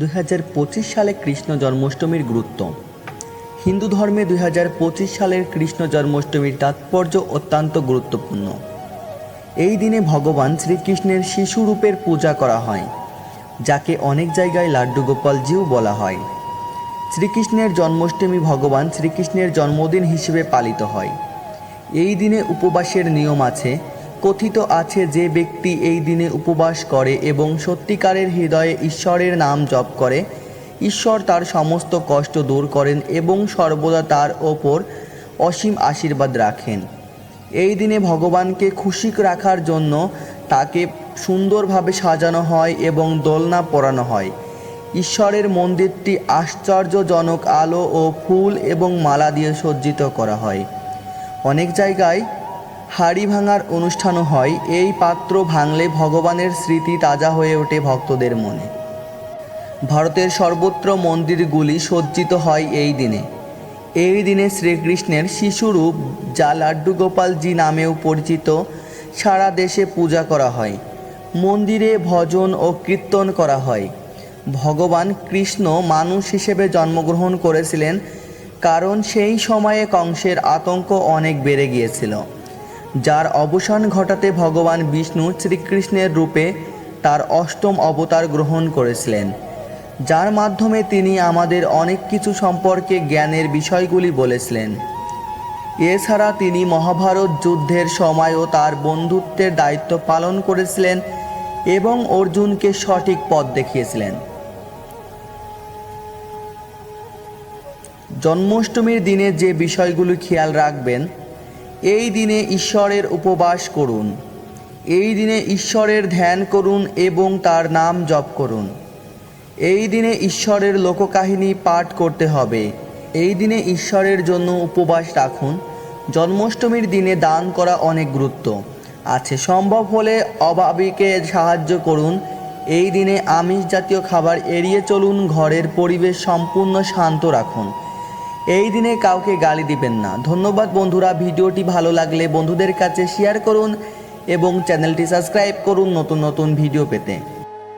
দুই হাজার পঁচিশ সালে কৃষ্ণ জন্মাষ্টমীর গুরুত্ব। হিন্দু ধর্মে দুই হাজার পঁচিশ সালের কৃষ্ণ জন্মাষ্টমীর তাৎপর্য অত্যন্ত গুরুত্বপূর্ণ। এই দিনে ভগবান শ্রীকৃষ্ণের শিশু রূপের পূজা করা হয়, যাকে অনেক জায়গায় লাড্ডু গোপালজিও বলা হয়। শ্রীকৃষ্ণের জন্মাষ্টমী ভগবান শ্রীকৃষ্ণের জন্মদিন হিসেবে পালিত হয়। এই দিনে উপবাসের নিয়ম আছে কথিত আছে যে ব্যক্তি এই দিনে উপবাস করে এবং সত্যিকারের হৃদয়ে ঈশ্বরের নাম জপ করে, ঈশ্বর তার সমস্ত কষ্ট দূর করেন এবং সর্বদা তার ওপর অসীম আশীর্বাদ রাখেন। এই দিনে ভগবানকে খুশি রাখার জন্য তাকে সুন্দরভাবে সাজানো হয় এবং দোলনা পরানো হয়। ঈশ্বরের মন্দিরটি আশ্চর্যজনক আলো ও ফুল এবং মালা দিয়ে সজ্জিত করা হয়। অনেক জায়গায় হাড়ি ভাঙার অনুষ্ঠানও হয়। এই পাত্র ভাঙলে ভগবানের স্মৃতি তাজা হয়ে ওঠে ভক্তদের মনে। ভারতের সর্বত্র মন্দিরগুলি সজ্জিত হয় এই দিনে। এই দিনে শ্রীকৃষ্ণের শিশুরূপ, যা লাড্ডু গোপালজি নামেও পরিচিত, সারা দেশে পূজা করা হয়। মন্দিরে ভজন ও কীর্তন করা হয়। ভগবান কৃষ্ণ মানুষ হিসেবে জন্মগ্রহণ করেছিলেন, কারণ সেই সময়ে কংসের আতঙ্ক অনেক বেড়ে গিয়েছিল। যার অবসান ঘটাতে ভগবান বিষ্ণু শ্রীকৃষ্ণের রূপে তার অষ্টম অবতার গ্রহণ করেছিলেন। যার মাধ্যমে তিনি আমাদের অনেক কিছু সম্পর্কে জ্ঞানের বিষয়গুলি বলেছিলেন। এছাড়া তিনি মহাভারত যুদ্ধের সময়ও তার বন্ধুত্বের দায়িত্ব পালন করেছিলেন এবং অর্জুনকে সঠিক পথ দেখিয়েছিলেন। জন্মাষ্টমীর দিনে যে বিষয়গুলো খেয়াল রাখবেন এই দিনে ঈশ্বরের উপবাস করুন। এই দিনে ঈশ্বরের ধ্যান করুন এবং তার নাম জপ করুন। এই দিনে ঈশ্বরের লোককাহিনী পাঠ করতে হবে। এই দিনে ঈশ্বরের জন্য উপবাস রাখুন। জন্মাষ্টমীর দিনে দান করা অনেক গুরুত্ব। আছে সম্ভব হলে অভাবীকে সাহায্য করুন। এই দিনে আমিষ জাতীয় খাবার এড়িয়ে চলুন, ঘরের পরিবেশ সম্পূর্ণ শান্ত রাখুন। এই দিনে কাউকে গালি দিবেন না। ধন্যবাদ বন্ধুরা, ভিডিওটি ভালো লাগলে বন্ধুদের কাছে শেয়ার করুন এবং চ্যানেলটি সাবস্ক্রাইব করুন নতুন নতুন ভিডিও পেতে।